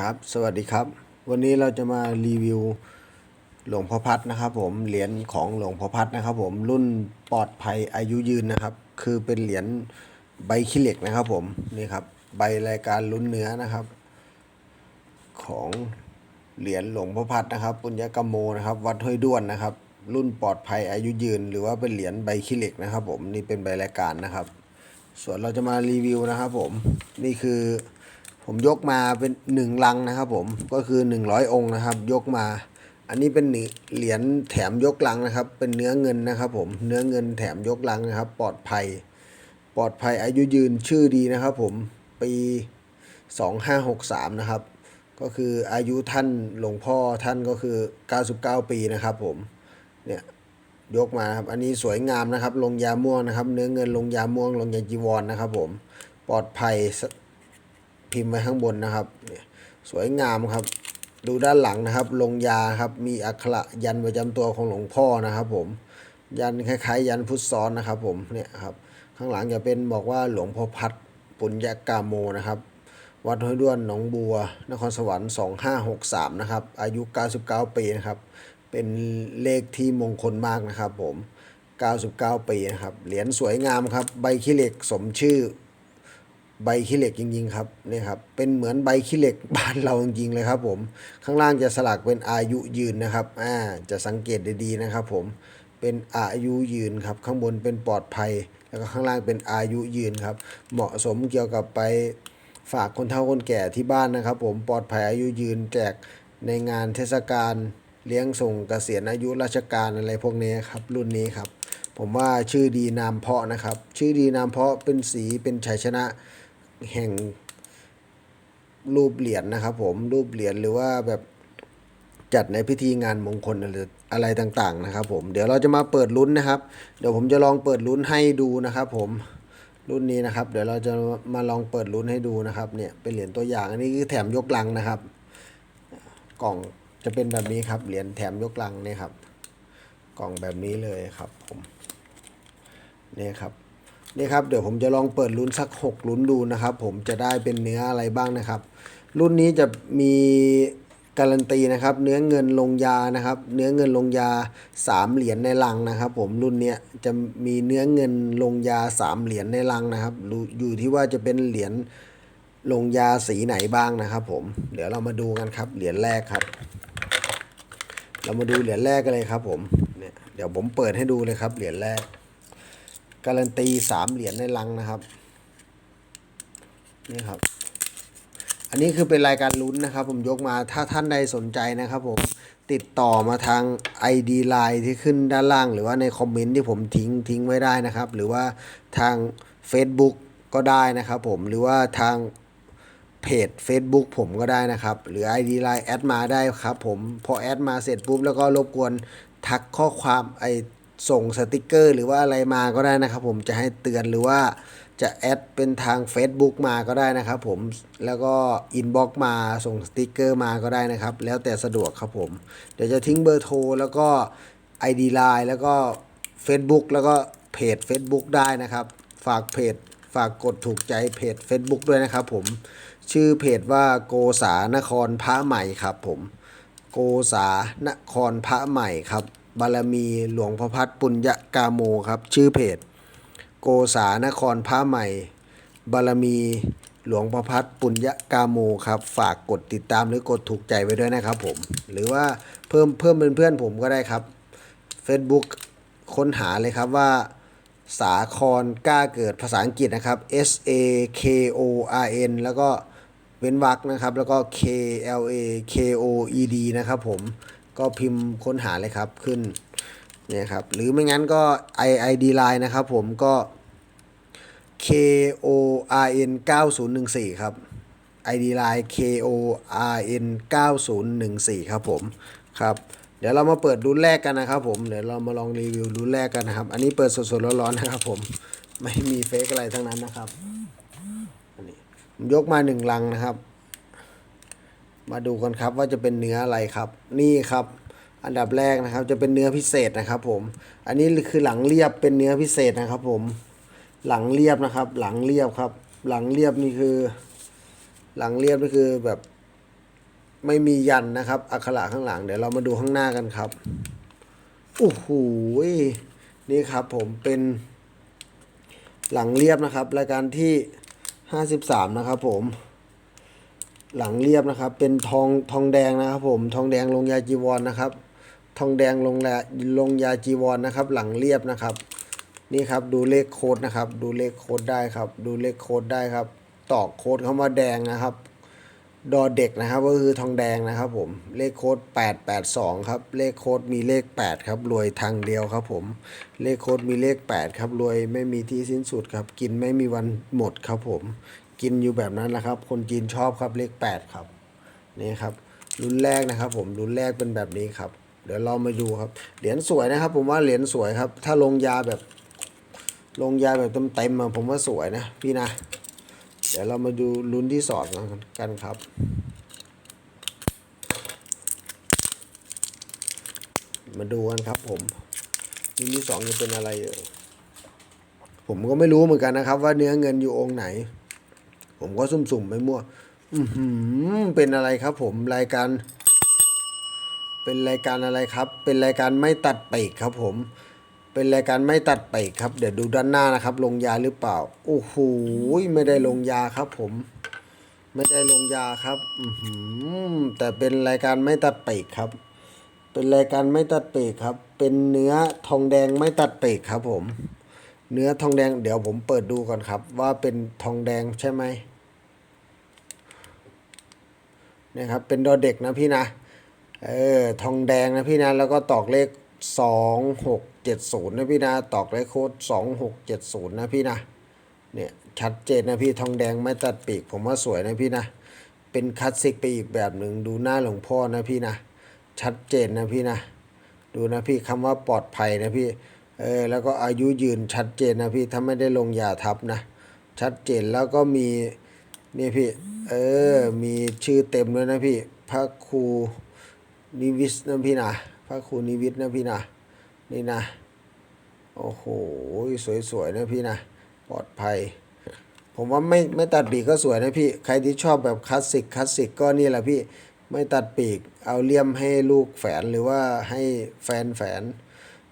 ครับสวัสดีครับ วันนี้เราจะมารีวิวหลวงพ่อพัดนะครับผมเหรียญของหลวงพ่อพัดนะครับผมรุ่นปลอดภัยอายุยืนนะครับ คือเป็นเหรียญใบขี้เหล็กนะครับผมนี่ครับใบรายการลุ้นเนื้อนะครับ ของเหรียญหลวงพ่อพัดนะครับ ปุญญกรรมโมนะครับ วัดห้วยด้วนนะครับ รุ่นปลอดภัยอายุยืน หรือว่าเป็นเหรียญใบขี้เหล็กนะครับ ผมนี่เป็นใบรายการนะครับ ส่วนเราจะมารีวิวนะครับ ผมนี่คือ ผมยกมาเป็นหนึ่งลังนะครับ ผมก็คือหนึ่งร้อยองค์นะครับ ยกมา อันนี้เป็นเหรียญแถมยกลังนะครับ เป็นเนื้อเงินนะครับ ผมเนื้อเงินแถมยกลังนะครับ ปลอดภัย ปลอดภัยอายุยืนชื่อดีนะครับ ผมปี2563นะครับ ก็คืออายุท่านหลวงพ่อท่านก็คือ99ปีนะครับ ผมเนี่ยยกมาครับ อันนี้สวยงามนะครับ ลงยาม่วงนะครับ เนื้อเงินลงยาม่วง ลงยาจีวรนะครับ ผม ปลอดภัย พิมพ์ไว้ข้างบนนะครับเนี่ยสวยงามครับ ดูด้านหลังนะครับ ลงยาครับ มีอักขระยันประจำตัวของหลวงพ่อนะครับ ผม ยันคล้ายๆ ยันพุทธซ้อนนะครับ ผม เนี่ยครับ ข้างหลังจะเป็นบอกว่าหลวงพ่อพัดปุญญากาโมนะครับ วัดห้วยด้วนหนองบัว นครสวรรค์ 2563 นะครับ อายุ 99 ปีนะครับ เป็นเลขที่มงคลมากนะครับ ผม 99 ปีนะครับ เหรียญสวยงามครับ ใบขี้เหล็กสมชื่อ ใบขี้เหล็กจริงๆครับนี่ครับเป็นเหมือนใบขี้เหล็กบ้านเราจริงๆเลยครับผมข้างล่างจะสลักเป็นอายุยืนนะครับอ่าจะสังเกตดีๆนะครับผมเป็นอายุยืนครับข้างบนเป็นปลอดภัย แล้วก็ข้างล่างเป็นอายุยืนครับ เหมาะสมเกี่ยวกับไปฝากคนเฒ่าคนแก่ที่บ้านนะครับ ผมปลอดภัยอายุยืนแจกในงานเทศกาลเลี้ยงส่งเกษียณอายุราชการอะไรพวกนี้ครับรุ่นนี้ครับ ผมว่าชื่อดีนามเพาะนะครับ ชื่อดีนามเพาะเป็นสีเป็นชัยชนะ แห่งรูปเหรียญนะครับ ผมรูปเหรียญหรือว่าแบบจัดในพิธีงานมงคลอะไรอะไรต่างๆนะครับ ผมเดี๋ยวเราจะมาเปิดลุ้นนะครับ เดี๋ยวผมจะลองเปิดลุ้นให้ดูนะครับ ผมรุ่นนี้นะครับ เดี๋ยวเราจะมาลองเปิดลุ้นให้ดูนะครับ เนี่ยเป็นเหรียญตัวอย่างอันนี้คือแถมยกลังนะครับ กล่องจะเป็นแบบนี้ครับเหรียญแถมยกลังเนี่ยครับ กล่องแบบนี้เลยครับ ผมเนี่ยครับ นี่ครับ เดี๋ยวผมจะลองเปิดลุ้นสัก 6 ลุ้นดูนะครับ ผมจะได้เป็นเนื้ออะไรบ้างนะครับ รุ่นนี้จะมีการันตีนะครับ เนื้อเงินลงยานะครับ เนื้อเงินลงยา 3 เหรียญในลังนะครับ ผมรุ่นเนี้ยจะมีเนื้อเงินลงยา 3 เหรียญในลังนะครับอยู่ที่ว่าจะเป็นเหรียญลงยาสีไหนบ้างนะครับ ผมเดี๋ยวเรามาดูกันครับ เหรียญแรกครับ เรามาดูเหรียญแรกกันเลยครับ ผมเนี่ยเดี๋ยวผมเปิดให้ดูเลยครับ เหรียญแรก การันตีสามเหรียญในลังนะครับนี่ครับ อันนี้คือเป็นรายการลุ้นนะครับ ผมยกมาถ้าท่านใดสนใจนะครับ ผมติดต่อมาทาง ID Line ที่ขึ้นด้านล่าง หรือว่าในคอมเมนต์ที่ผมทิ้งทิ้งไว้ได้นะครับ หรือว่าทาง Facebook ก็ได้นะครับ ผมหรือว่าทางเพจ Facebook ผมก็ได้นะครับ หรือ ID Line แอดมาได้ครับ ผมพอแอดมาเสร็จปุ๊บแล้วก็รบกวนทักข้อความไอ ส่งสติกเกอร์ หรือว่าอะไรมาก็ได้นะครับ ผมจะให้เตือนหรือว่าจะแอดเป็นทาง Facebook มาก็ได้นะครับ ผมแล้วก็อินบ็อกมาส่งสติกเกอร์มาก็ได้นะครับ แล้วแต่สะดวกครับผม เดี๋ยวจะทิ้งเบอร์โทรแล้วก็ ID Line แล้วก็ Facebook แล้วก็เพจ Facebook ได้นะครับ ฝากเพจฝากกดถูกใจเพจ Facebook ด้วยนะครับผมชื่อเพจว่าโกษานครพระใหม่ครับผม โกษานครพระใหม่ครับ บารมีหลวงพ่อพัดปุญญกาโมครับ ชื่อเพจ โกษานครพระใหม่ บารมีหลวงพ่อพัดปุญญกาโมครับ ฝากกดติดตามหรือกดถูกใจไว้ด้วยนะครับผม หรือว่าเพิ่มเพิ่มเป็นเพื่อนผมก็ได้ครับ Facebook ค้นหาเลยครับว่า สาครกล้าเกิดภาษาอังกฤษนะครับ S A K O R N แล้วก็เว้นวรรคนะครับ แล้วก็ K L A K O E D นะครับผม ก็พิมพ์ค้นหาเลยครับขึ้นเนี่ยครับหรือไม่งั้นก็ I I D Line นะครับผมก็ K O R N 9014 ครับ ID Line K O R N 9014 ครับผมครับเดี๋ยวเรามาเปิดรุ่นแรกกันนะครับผมเดี๋ยวเรามาลองรีวิวรุ่นแรกกันนะครับ อันนี้เปิดสดๆร้อนๆนะครับผมไม่มีเฟกอะไรทั้งนั้นนะครับอันนี้ยกมาหนึ่งลังนะครับ มาดูกันครับว่าจะเป็นเนื้ออะไรครับ นี่ครับ อันดับแรกนะครับ จะเป็นเนื้อพิเศษนะครับ ผม อันนี้คือหลังเรียบเป็นเนื้อพิเศษนะครับ ผม หลังเรียบนะครับ หลังเรียบครับ หลังเรียบนี่คือ หลังเรียบนี่คือแบบไม่มียันนะครับ อักขระข้างหลัง เดี๋ยวเรามาดูข้างหน้ากันครับโอ้โหนี่ครับผมเป็นหลังเรียบนะครับ รายการที่ห้าสิบสามนะครับผม หลังเรียบนะครับ เป็นทองทองแดงนะครับผมทองแดงลงยาจีวรนนะครับ ทองแดงลงแลลงยาจีวรนะครับ หลังเรียบนะครับ นี่ครับดูเลขโค้ดนะครับ ดูเลขโค้ดได้ครับ ดูเลขโค้ดได้ครับ ตอกโค้ดเข้ามาแดงนะครับดอเด็กนะครับก็คือทองแดงนะครับผมเลขโค้ด882ครับเลขโค้ดมีเลข 8 ครับรวยทางเดียวครับผมเลขโค้ดมีเลข 8 ครับรวยไม่มีที่สิ้นสุดครับ กินไม่มีวันหมดครับผม กินอยู่แบบนั้นแหละครับ คนจีนชอบครับเลข8ครับนี่ครับรุ่นแรกนะครับ ผมรุ่นแรกเป็นแบบนี้ครับ เดี๋ยวเรามาดูครับ เหรียญสวยนะครับ ผมว่าเหรียญสวยครับ ถ้าลงยาแบบ ลงยาแบบเต็มๆอะผมว่าสวยนะพี่นะ เดี๋ยวเรามาดูลุ้นที่สองกันครับมาดูกันครับ ผมลุ้นที่สองจะเป็นอะไรเอ่ยผมก็ไม่รู้เหมือนกันนะครับ ว่าเนื้อเงินอยู่องค์ไหน ผมก็สุ่มๆไปมั่วอือหือเป็นอะไรครับผมรายการ เป็นรายการอะไรครับ เป็นรายการไม่ตัดปีกครับผม เป็นรายการไม่ตัดปีกครับ เดี๋ยวดูด้านหน้านะครับ ลงยาหรือเปล่า โอ้โหไม่ได้ลงยาครับผม ไม่ได้ลงยาครับอืแต่เป็นรายการไม่ตัดปีกครับ เป็นรายการไม่ตัดปีกครับ เป็นเนื้อทองแดงไม่ตัดปีกครับผม เนื้อทองแดง เดี๋ยวผมเปิดดูก่อนครับ ว่าเป็นทองแดงใช่ไหมเนี่ยครับเป็นดอเด็กนะพี่นะเออทองแดงนะพี่นะแล้วก็ตอกเลขสองหกเจ็ดศูนย์นะพี่นะตอกเลขโค้ดสองหกเจ็ดศูนย์นะพี่นะเนี่ยชัดเจนนะพี่ทองแดงไม่ตัดปีกผมว่าสวยนะพี่นะเป็นคลาสสิกไปอีกแบบหนึ่งดูหน้าหลวงพ่อนะพี่นะชัดเจนนะพี่นะดูนะพี่คำว่าปลอดภัยนะพี่เออแล้วก็อายุยืนชัดเจนนะพี่ถ้าไม่ได้ลงยาทับนะชัดเจนแล้วก็มี นี่พี่ เออ มีชื่อเต็มด้วยนะพี่ พระครูนิวิสนะพี่นะ พระครูนิวิสนะพี่นะ นี่นะ โอ้โห สวยๆนะพี่นะ ปลอดภัย ผมว่าไม่ไม่ตัดปีกก็สวยนะพี่ ใครที่ชอบแบบคลาสสิกคลาสสิกก็นี่แหละพี่ ไม่ตัดปีก เอาเลี่ยมให้ลูกแฝนหรือว่าให้แฟนแฝน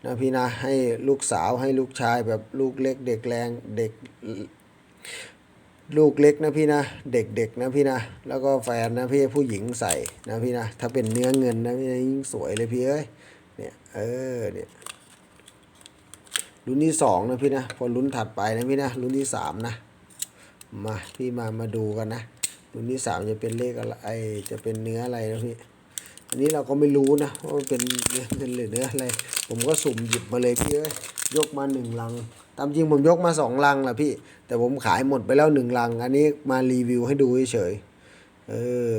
นะพี่นะให้ลูกสาวให้ลูกชายแบบลูกเล็กเด็กแรงเด็ก ลูกเล็กนะพี่นะ เด็กๆนะพี่นะ แล้วก็แฟนนะพี่ผู้หญิงใส่นะพี่นะ ถ้าเป็นเนื้อเงินนะพี่นะยิ่งสวยเลยพี่เอ้ย เนี่ยเออเนี่ยรุ่นที่สองนะพี่นะ พอรุ่นถัดไปนะพี่นะ รุ่นที่สามนะ มาพี่มามาดูกันนะ รุ่นที่สามจะเป็นเลขอะไร จะเป็นเนื้ออะไรนะพี่ อันนี้เราก็ไม่รู้นะว่ามันเป็นเนื้อเงินหรือเนื้ออะไร ผมก็สุ่มหยิบมาเลยพี่เอ้ย ยกมาหนึ่งลัง ตามจริงผมยกมาสองลังแหละพี่ แต่ผมขายหมดไปแล้วหนึ่งลัง อันนี้มารีวิวให้ดูเฉยเออ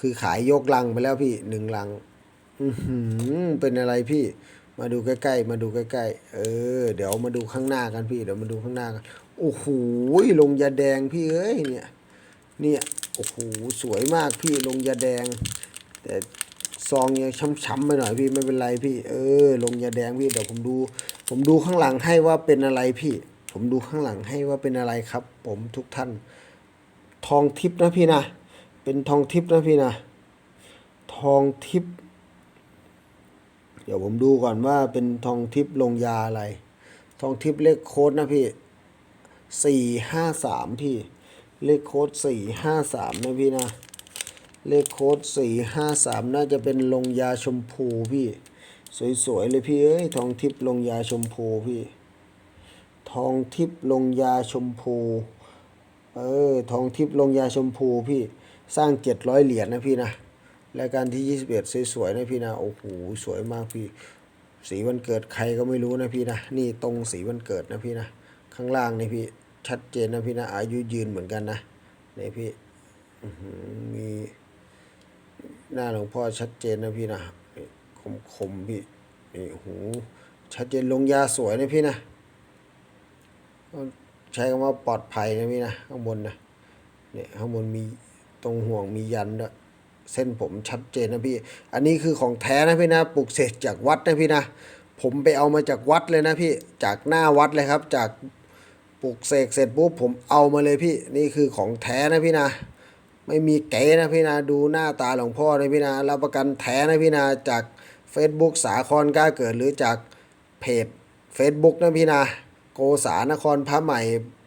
คือขายยกลังไปแล้วพี่หนึ่งลัง อืเป็นอะไรพี่ มาดูใกล้ๆ มาดูใกล้ๆ เออ เดี๋ยวมาดูข้างหน้ากันพี่ เดี๋ยวมาดูข้างหน้ากัน โอ้โห ลงยาแดงพี่เอ้ยเนี่ย เนี่ย โอ้โห สวยมากพี่ลงยาแดง แต่ ซองยังช้ำๆไปหน่อยพี่ไม่เป็นไรพี่ เออ ลงยาแดงพี่เดี๋ยวผมดู ผมดูข้างหลังให้ว่าเป็นอะไรพี่ ผมดูข้างหลังให้ว่าเป็นอะไรครับ ผมทุกท่าน ทองทิพย์นะพี่นะเป็นทองทิพย์นะพี่นะทองทิพย์เดี๋ยวผมดูก่อนว่าเป็นทองทิพย์ลงยาอะไร ทองทิพย์เลขโค้ดนะพี่สี่ห้าสามพี่ เลขโค้ดสี่ห้าสามนะพี่นะ เลขโค้ดสี่ห้าสามน่าจะเป็นลงยาชมพูพี่ สวยๆเลยพี่เอ้ยทองทิพย์ลงยาชมพูพี่ ทองทิพย์ลงยาชมพู เออทองทิพย์ลงยาชมพูพี่สร้างเจ็ดร้อยเหรียญนะพี่นะรายการที่ยี่สิบเอ็ดสวยๆนะพี่นะโอ้โหสวยมากพี่ สีวันเกิดใครก็ไม่รู้นะพี่นะนี่ตรงสีวันเกิดนะพี่นะข้างล่างนี่พี่ชัดเจนนะพี่นะอายุยืนเหมือนกันนะนี่พี่มี หน้าหลวงพ่อชัดเจนนะพี่นะนี่คมคมพี่นี่หูชัดเจนลงยาสวยนะพี่นะใช้คำว่าปลอดภัยนะพี่นะข้างบนนะเนี่ยข้างบนมีตรงห่วงมียันด้วยเส้นผมชัดเจนนะพี่ อันนี้คือของแท้นะพี่นะปลูกเสกจากวัดนะพี่นะ ผมไปเอามาจากวัดเลยนะพี่ จากหน้าวัดเลยครับ จากปลูกเสกเสร็จปุ๊บผมเอามาเลยพี่ นี่คือของแท้นะพี่นะ ไม่มีเก๋นะพี่นะดูหน้าตาหลวงพ่อนะพี่นะรับประกันแท้นะพี่นะจาก Facebook สาครกล้าเกิดหรือจากเพจ Facebook นะพี่นะโกษานครพระใหม่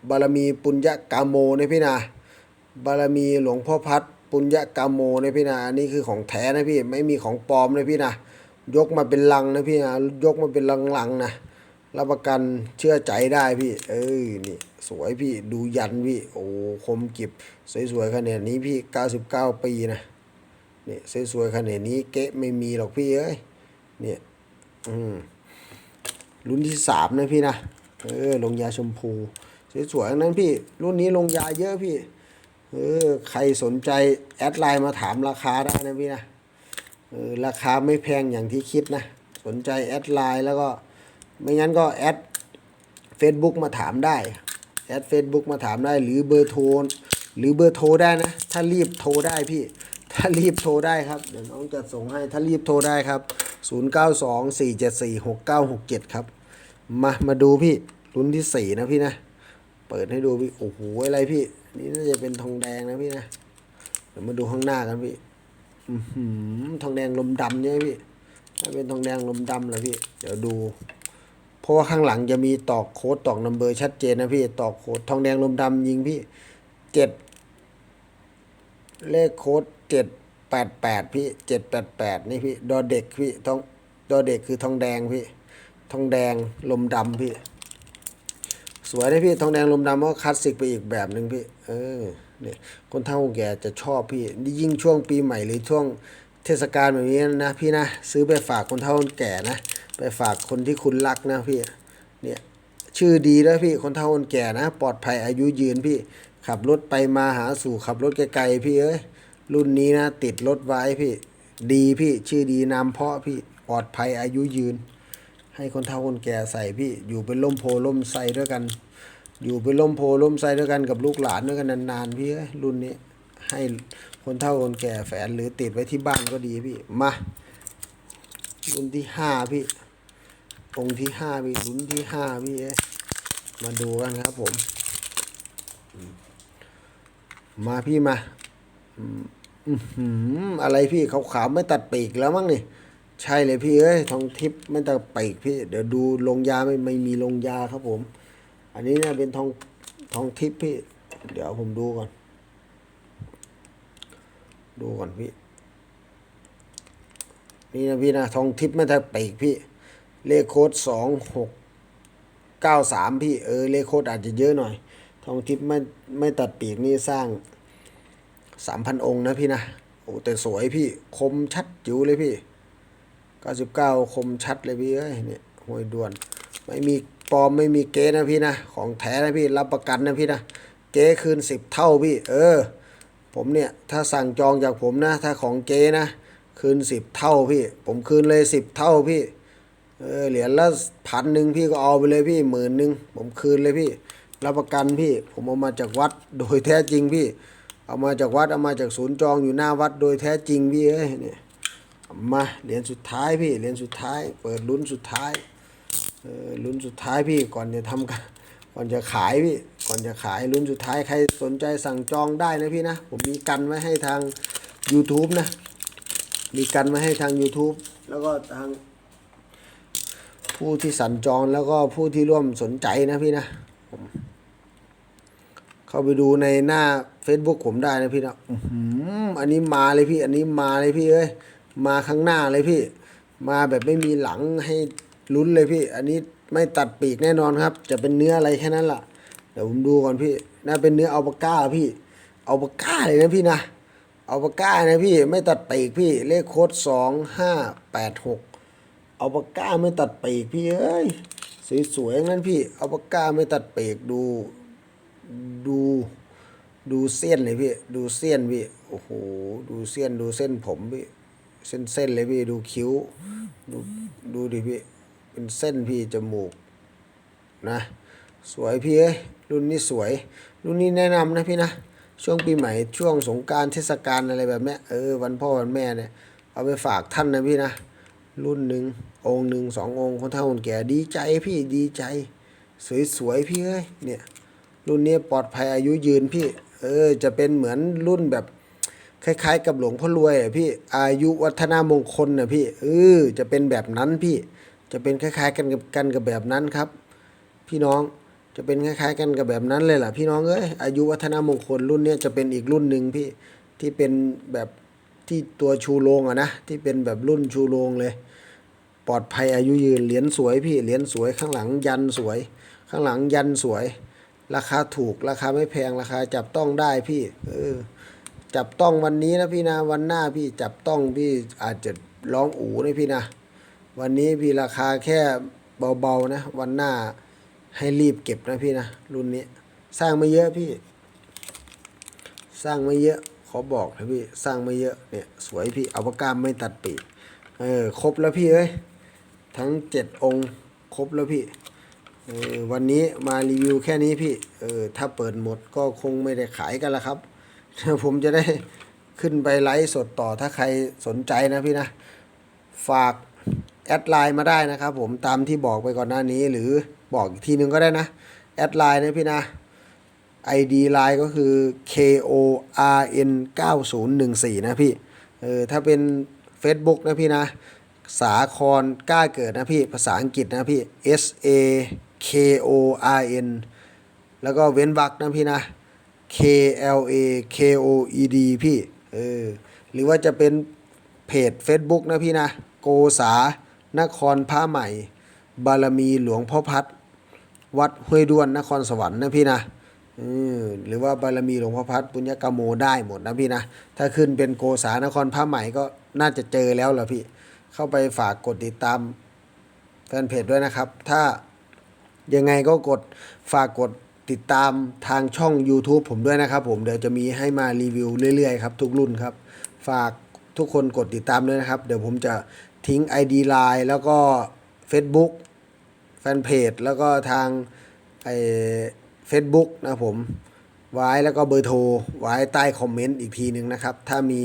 บารมีปุญญกามโมนะพี่นะบารมีหลวงพ่อพัดปุญญกามโมนะพี่นะอันนี้คือของแท้นะพี่ไม่มีของปลอมนะพี่นะยกมาเป็นลังนะพี่นะยกมาเป็นลังๆนะรับประกันเชื่อใจได้พี่ เอ้ยนี่ สวยพี่ดูยันพี่ โอ้คมกิบ สวยๆขนาดนี้พี่99ปีนะเนี่ยสวยๆขนาดนี้เก๊ะไม่มีหรอกพี่เอ้ยเนี่ยอืมรุ่นที่สามนะพี่นะเออลงยาชมพู สวยๆงนั้นพี่ รุ่นนี้ลงยาเยอะพี่เออใครสนใจแอดไลน์มาถามราคาได้นะพี่นะเออราคาไม่แพงอย่างที่คิดนะ สนใจแอดไลน์แล้วก็ ไม่งั้นก็แอด Facebook มาถามได้ แอด Facebook มาถามได้หรือเบอร์โทรหรือเบอร์โทรได้นะ ถ้ารีบโทรได้พี่ ถ้ารีบโทรได้ครับ เดี๋ยวน้องจะส่งให้ถ้ารีบโทรได้ครับ 0924746967 ครับ มามาดูพี่รุ่นที่สี่นะพี่นะ เปิดให้ดูพี่ โอ้โห อะไรพี่ นี่น่าจะเป็นทองแดงนะพี่นะ เดี๋ยวมาดูข้างหน้ากันพี่อือหือทองแดงลมดำใช่ไหมพี่ถ้าเป็นทองแดงลมดำเหรอพี่ เดี๋ยวดู ราะว่าข้างหลังจะมีตอกโค้ดตอกนัมเบอร์ชัดเจนนะพี่ ตอกโค้ดทองแดงลมดำยิงพี่เจ็ดเลขโค้ดเจ็ดแปดแปดพี่เจ็ดแปดแปดนี่พี่ดอเด็กพี่ทองดอเด็กคือทองแดงพี่ ทองแดงลมดำพี่ สวยนะพี่ทองแดงลมดำก็คลาสสิกไปอีกแบบหนึ่งพี่ เออเนี่ยคนเฒ่าแก่จะชอบพี่นี่ยิ่งช่วงปีใหม่หรือช่วงเทศกาลแบบนี้นะพี่นะ ซื้อไปฝากคนเฒ่าคนแก่นะ ไปฝากคนที่คุณรักนะพี่ เนี่ยชื่อดีด้วพี่คนเฒ่าคนแก่นะ ปลอดภัยอายุยืนพี่ ขับรถไปมาหาสู่ขับรถไกลๆพี่เอ้ยรุ่นนี้นะ ติดรถไว้พี่ ดีพี่ชื่อดีนามเพาะพี่ปลอดภัยอายุยืน ให้คนเฒ่าคนแก่ใส่พี่ อยู่เป็นล่มโพล่มไทรด้วยกัน อยู่เป็นล่มโพล่มไทรด้วยกันกับลูกหลานด้วยกันนานๆพี่เอ้ยรุ่นนี้ ให้คนเฒ่าคนแก่แฝนหรือติดไว้ที่บ้านก็ดีพี่มารุ่นที่ห้าพี่ งที่ห้าพี่รุ่นที่ห้าพี่เอ้มาดูกันครับผม มาพี่มาอืมอื้อหือะไรพี่ขาวๆไม่ตัดปีกแล้วมั้งนี่ ใช่เลยพี่เอ้ยทองทิพย์ไม่ตัดปีกพี่ เดี๋ยวดูลงยาไม่ไม่มีลงยาครับผม อันนี้เนี่ยเป็นทองทองทิพย์พี่ เดี๋ยวผมดูก่อน ดูก่อนพี่ นี่นะพี่นะทองทิพย์ไม่ตัดปีกพี่ เลขโค้ดสองหกเก้าสามพี่เออเลขโค้ดอาจจะเยอะหน่อย ทองทิพย์ไม่ไม่ตัดปีกนี่สร้างสามพันองค์นะพี่นะโอ้แต่สวยพี่คมชัดจิ๋วเลยพี่เก้าสิบเก้าคมชัดเลยพี่เอ้ยเนี่ยห้วยด่วน ไม่มีปลอมไม่มีเก๊นะพี่นะ ของแท้นะพี่รับประกันนะพี่นะเก๊คืนสิบเท่าพี่ เออ ผมเนี่ยถ้าสั่งจองจากผมนะ ถ้าของเก๊นะ คืนสิบเท่าพี่ ผมคืนเลยสิบเท่าพี่ เออเหรียญละพันหนึ่งพี่ก็เอาไปเลยพี่หมื่นหนึ่งผมคืนเลยพี่รับประกันพี่ ผมเอามาจากวัดโดยแท้จริงพี่ เอามาจากวัดเอามาจากศูนย์จองอยู่หน้าวัดโดยแท้จริงพี่เอ้ยเนี่ยมาเหรียญสุดท้ายพี่เหรียญสุดท้าย เปิดลุ้นสุดท้ายเออลุ้นสุดท้ายพี่ก่อนจะทำกันก่อนจะขายพี่ก่อนจะขายลุ้นสุดท้ายใครสนใจสั่งจองได้นะพี่นะผมมีกันไว้ให้ทาง YouTube นะ มีกันไว้ให้ทาง YouTube แล้วก็ทาง ผู้ที่สัญจรแล้วก็ผู้ที่ร่วมสนใจนะพี่นะผมเข้าไปดูในหน้า Facebook ผมได้นะพี่นะอื้อหืออันนี้มาเลยพี่ อันนี้มาเลยพี่เอ้ยมาข้างหน้าเลยพี่ มาแบบไม่มีหลังให้ลุ้นเลยพี่ อันนี้ไม่ตัดปีกแน่นอนครับ จะเป็นเนื้ออะไรแค่นั้นล่ะเดี๋ยวผมดูก่อนพี่น่าเป็นเนื้ออัลปาก้าพี่อัลปาก้าเลยนะพี่นะอัลปาก้านะพี่ไม่ตัดปีกพี่เลขโค้ดสองห้าแปดหก เอาปากกาไม่ตัดปีกพี่เอ้ยสวยๆงั้นพี่เอาปากกาไม่ตัดปีกดูดูดูเส้นเลยพี่ดูเส้นพี่โอ้โหดูเส้นดูเส้นผมพี่เส้นเส้นเลยพี่ดูคิ้วดูดูดิพี่เป็นเส้นพี่จมูกนะสวยพี่เอ้ยรุ่นนี้สวย รุ่นนี้แนะนำนะพี่นะช่วงปีใหม่ช่วงสงการเทศกาลอะไรแบบนี้เออวันพ่อวันแม่เนี่ยเอาไปฝากท่านนะพี่นะรุ่นหนึ่ง องค์หนึ่งสององค์คนเฒ่าคนแก่ดีใจพี่ดีใจ สวยๆพี่เอ้ยเนี่ยรุ่นนี้ปลอดภัยอายุยืนพี่ เออ จะเป็นเหมือนรุ่นแบบ คล้าย ๆ กับหลวงพ่อรวยอะพี่อายุวัฒนามงคลน่ะพี่เออจะเป็นแบบนั้นพี่ จะเป็นคล้าย ๆ กันกับกันกับแบบนั้นครับ พี่น้องจะเป็นคล้าย ๆ กันกับแบบนั้นเลยล่ะพี่น้องเอ้ยอายุวัฒนามงคลรุ่นเนี้ยจะเป็นอีกรุ่นหนึ่งพี่ที่เป็นแบบที่ตัวชูโรงอะนะที่เป็นแบบรุ่นชูโรงเลย ปลอดภัยอายุยืนเหรียญสวยพี่เหรียญสวยข้างหลังยันสวย ข้างหลังยันสวย ราคาถูกราคาไม่แพงราคาจับต้องได้พี่เออจับต้องวันนี้นะพี่นะวันหน้าพี่จับต้องพี่อาจจะร้องอู๋นะพี่นะวันนี้พี่ราคาแค่เบาๆนะ วันหน้าให้รีบเก็บนะพี่นะรุ่นนี้ สร้างไม่เยอะพี่ สร้างไม่เยอะขอบอกนะพี่สร้างไม่เยอะเนี่ยสวยพี่เอาปากกามไม่ตัดปีกเออครบแล้วพี่เอ้ย ทั้งเจ็ดองค์ครบแล้วพี่เออวันนี้มารีวิวแค่นี้พี่เออถ้าเปิดหมดก็คงไม่ได้ขายกันละครับ ผมจะได้ขึ้นไปไลฟ์สดต่อถ้าใครสนใจนะพี่นะ ฝากแอดไลน์มาได้นะครับผมตามที่บอกไปก่อนหน้านี้ หรือบอกอีกทีนึงก็ได้นะ แอดไลน์นะพี่นะ ID ไลน์ก็คือ K O R N 9014นะพี่เออถ้าเป็น Facebook นะพี่นะ สาครกล้าเกิดนะพี่ภาษาอังกฤษนะพี่ S A K O R N แล้วก็เว้นวรรคนะพี่นะ K L A K O E D พี่เออหรือว่าจะเป็นเพจ Facebook นะพี่นะ โกษานครผ้าใหม่ บารมีหลวงพ่อพัด วัดห้วยด้วนนครสวรรค์นะพี่นะอหรือว่าบารมีหลวงพ่อพัดปุญญกโมได้หมดนะพี่นะ ถ้าขึ้นเป็นโกษานครผ้าใหม่ก็น่าจะเจอแล้วล่ะพี่ เข้าไปฝากกดติดตามแฟนเพจด้วยนะครับ ถ้ายังไงก็กดฝากกดติดตามทางช่อง YouTube ผมด้วยนะครับ ผมเดี๋ยวจะมีให้มารีวิวเรื่อยๆครับทุกรุ่นครับ ฝากทุกคนกดติดตามด้วยนะครับ เดี๋ยวผมจะทิ้ง ID Line แล้วก็ Facebook แฟนเพจแล้วก็ทางไอ้ Facebook นะผม ไว้แล้วก็เบอร์โทร ไว้ใต้คอมเมนต์อีกทีหนึ่งนะครับ ถ้ามี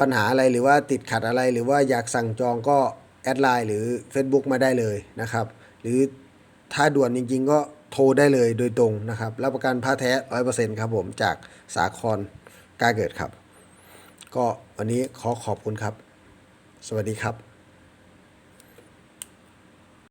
ปัญหาอะไรหรือว่าติดขัดอะไรหรือว่าอยากสั่งจองก็แอดไลน์หรือ Facebook มาได้เลยนะครับ หรือถ้าด่วนจริงๆ ก็โทรได้เลยโดยตรงนะครับ รับประกันผ้าแท้ร้อยเปอร์เซ็นต์ครับผมจากสาครกล้าเกิดครับ ก็วันนี้ขอขอบคุณครับ สวัสดีครับ